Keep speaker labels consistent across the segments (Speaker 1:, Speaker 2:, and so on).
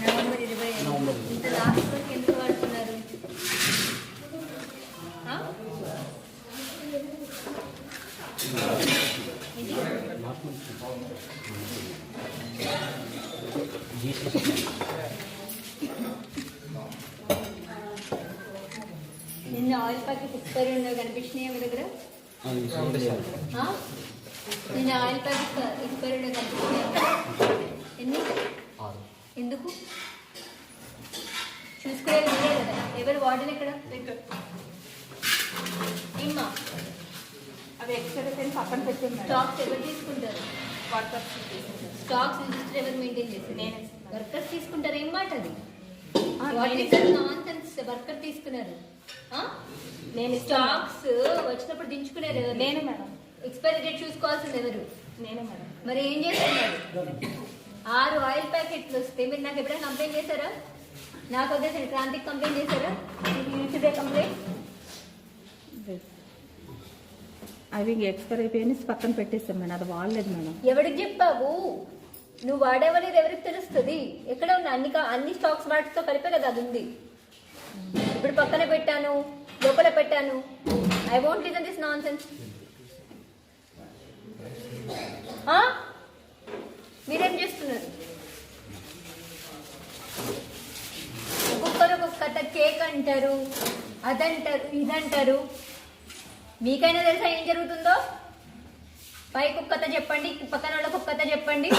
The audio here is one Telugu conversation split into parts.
Speaker 1: నవంబర్ ఇరవై ఐదు. ఇంత లాస్ట్ వరకు ఎందుకు వాడుతున్నారు ఆ? ఏంటి? నిన్న ఆయిల్ ప్యాకెట్ ఎక్స్పైరీ ఉండవు కనిపించినాయి మీ దగ్గర ఆ? నిన్న ఆయిల్ ప్యాకెట్ ఎక్స్పైరీ ఉండవు కనిపించినాయి ఎన్ని? ఎందుకు? చూసుకునేది మీరే కదా. ఎవరు వార్డెన్ ఎక్కడ ఏమ్మా
Speaker 2: అవి ఎక్స్ట్రా పక్కన పెట్టాను మేడం
Speaker 1: స్టాక్స్ ఎవరు తీసుకుంటారు?
Speaker 2: వాట్సాప్
Speaker 1: స్టాక్స్ రిజిస్టర్ ఎవరు మెయింటైన్ చేస్తారు?
Speaker 2: నేనే.
Speaker 1: వర్కర్స్ తీసుకుంటారు ఏం మాట అది? వర్కర్ తీసుకున్నారు.
Speaker 2: నేను.
Speaker 1: స్టాక్స్ వచ్చినప్పుడు దించుకునేది ఎవరు?
Speaker 2: నేనే మేడం.
Speaker 1: ఎక్స్పైరీ డేట్ చూసుకోవాల్సింది ఎవరు?
Speaker 2: నేనే మేడం.
Speaker 1: మరి ఏం చేస్తున్నారు? ఆరు ఆయిల్ ప్యాకెట్లు వస్తే మీరు నాకు ఎప్పుడైనా కంప్లైంట్ చేశారా? నాకు వద్దేసండి క్రాంతికి కంప్లైంట్ చేశారా?
Speaker 2: యూట్యూబే కంప్లైంట్. అవి ఎక్స్పైర్ అయిపోయి పక్కన పెట్టేస్తాం మేడం అది వాడలేదు మేడం.
Speaker 1: ఎవరికి చెప్పావు? నువ్వు వాడేవనేది ఎవరికి తెలుస్తుంది? ఎక్కడ ఉంది? అన్ని అన్ని స్టాక్స్ వాటితో కలిపే కదా అది ఉంది. ఇప్పుడు పక్కన పెట్టాను లోపల పెట్టాను. I want listen this nonsense మీరేం చేస్తున్నారు? ఒక్కొక్కరు ఒక్కొక్క కేక్ అంటారు అదంటారు ఇదంటారు. మీకైనా తెలుసా ఏం జరుగుతుందో? పైకి ఒక కథ చెప్పండి పక్కన వాళ్ళకి ఒక కథ చెప్పండి.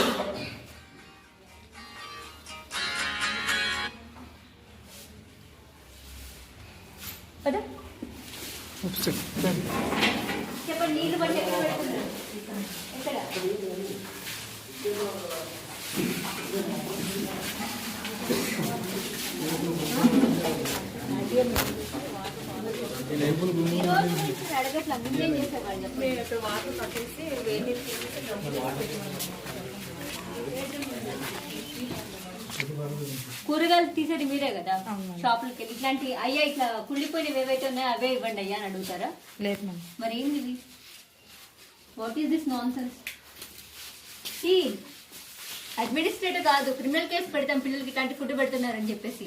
Speaker 1: చెప్పండి. నీళ్ళు పట్టి ఎక్కడ? కూరగాయలు తీసేది మీరే కదా. షాపులకి వెళ్ళి ఇట్లాంటి అయ్యా ఇట్లా కుళ్ళిపోయినవి ఏవైతే ఉన్నాయో అవే ఇవ్వండి అయ్యా అని అడుగుతారా?
Speaker 2: లేదు
Speaker 1: మరి ఏంది what is this nonsense వచ్చి అడ్మినిస్ట్రేటర్ కాదు క్రిమినల్ కేసు పెడతాం పిల్లలకి ఇట్లాంటి ఫుడ్ పెడుతున్నారని చెప్పేసి.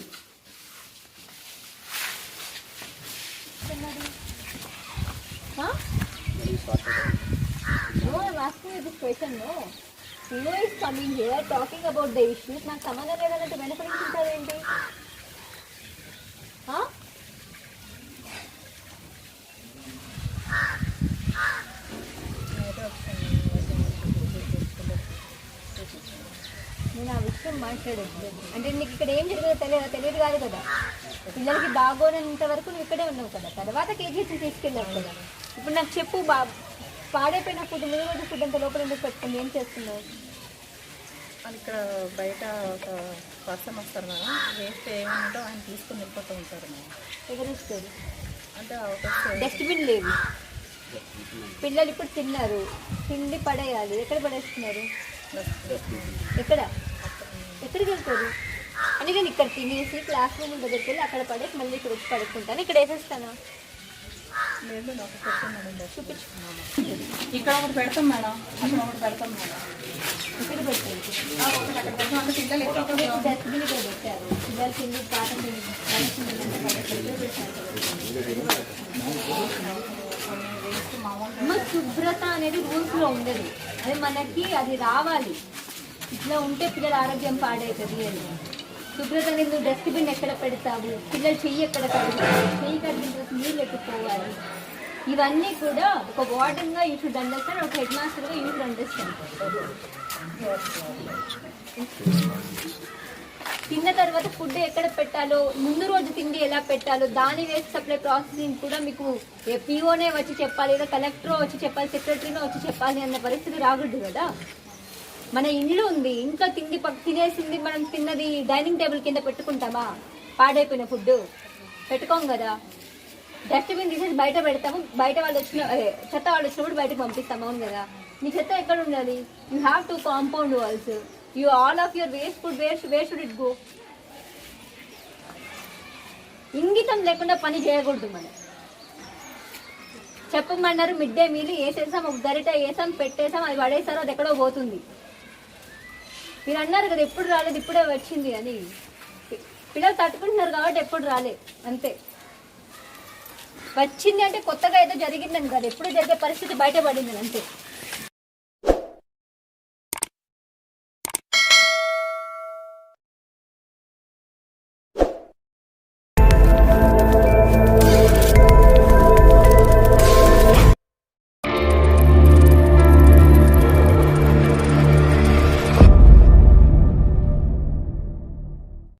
Speaker 1: Special talking about the issues నాకు సమాధానం వెనక నేను ఆ విషయం మాట్లాడేది. అంటే నీకు ఇక్కడ ఏం జరుగుతుందో తెలియదు తెలియదు కాదు కదా. పిల్లలకి బాగోనంత వరకు నువ్వు ఇక్కడే ఉన్నావు కదా. తర్వాత కేజీసీ తీసుకెళ్ళావు కదా. ఇప్పుడు నాకు చెప్పు బా పాడైపోయిన ఫుడ్ ముందు రోజు ఫుడ్ అంత లోపల ఎందుకు పెట్టుకుని ఏం చేస్తున్నావు?
Speaker 2: ఇక్కడ బయట ఒక పర్సన్ వస్తారు మేడం వేస్ట్ ఏముందో ఆయన తీసుకుని వెళ్ళిపోతూ ఉంటారు మేడం.
Speaker 1: ఎవరు ఇస్తారు
Speaker 2: అంటే
Speaker 1: డస్ట్బిన్ లేవు పిల్లలు ఇప్పుడు తిన్నారు. తిండి పడేయాలి. ఎక్కడ పడేస్తున్నారు? ఎక్కడ? ఎక్కడికి వెళ్తారు అని నేను ఇక్కడ తినేసి క్లాస్ రూమ్ దగ్గరికి వెళ్ళి అక్కడ పడేసి మళ్ళీ ఇక్కడ వచ్చి పడుకుంటాను. ఇక్కడ వేసేస్తాను.
Speaker 2: ఇక్కడ ఒకటి పెడతాం మేడం. అక్కడ ఒకటి పెడతాం మేడం.
Speaker 1: ఇక్కడ పెట్టారు
Speaker 2: పిల్లలు
Speaker 1: డస్ట్బిన్ ఇక్కడ పెట్టారు. పిల్లలు తిండి పాఠం తిండి శుభ్రత అనేది రూల్స్లో ఉండదు. అది మనకి అది రావాలి. ఇట్లా ఉంటే పిల్లల ఆరోగ్యం పాడవుతుంది అని. శుభ్రత అనేది నువ్వు డస్ట్బిన్ ఎక్కడ పెడతావు? పిల్లలు చెయ్యి ఎక్కడ కడుగుతావు? చెయ్యి కడిగిన తర్వాత నీళ్ళు ఎట్టుకోవాలి ఇవన్నీ కూడా ఒక వార్డెన్గా యూ షుడ్ అండర్స్టాండ్ ఒక హెడ్ మాస్టర్గా యూ షుడ్ అండర్స్టాండ్ తిన్న తర్వాత ఫుడ్ ఎక్కడ పెట్టాలో ముందు రోజు తిండి ఎలా పెట్టాలో దాని వేస్ట్ సప్లై ప్రాసెసింగ్ కూడా మీకు పిఓనే వచ్చి చెప్పాలి లేదా కలెక్టర్ వచ్చి చెప్పాలి సెక్రటరీనే వచ్చి చెప్పాలి అన్న పరిస్థితి రాకూడదు కదా. మన ఇల్లు ఉంది ఇంట్లో తిండి తినేసింది మనం తిన్నది డైనింగ్ టేబుల్ కింద పెట్టుకుంటామా? పాడైపోయిన ఫుడ్ పెట్టుకోం కదా. డస్ట్బిన్ తీసేసి బయట పెడతాము బయట వాళ్ళు వచ్చిన చెత్త వాళ్ళు వచ్చినప్పుడు బయటకు పంపిస్తాము అవును కదా. నీ చెత్త ఎక్కడ ఉండాలి? You have to compound walls you all of your waste food waste waste should it go ఇంగితం లేకుండా పని చేయకూడదు మనం. చెప్పమన్నారు మిడ్ డే మీల్ వేసేసాం ఒక గరిట వేసాం పెట్టేసాం అది పడేసారు అది ఎక్కడో పోతుంది. మీరు అన్నారు కదా ఎప్పుడు రాలేదు ఇప్పుడే వచ్చింది అని. పిల్లలు తట్టుకుంటున్నారు కాబట్టి ఎప్పుడు రాలే అంతే. వచ్చింది అంటే కొత్తగా ఏదో జరిగిందని కాదు ఎప్పుడు జరిగే పరిస్థితి బయటపడింది అంతే.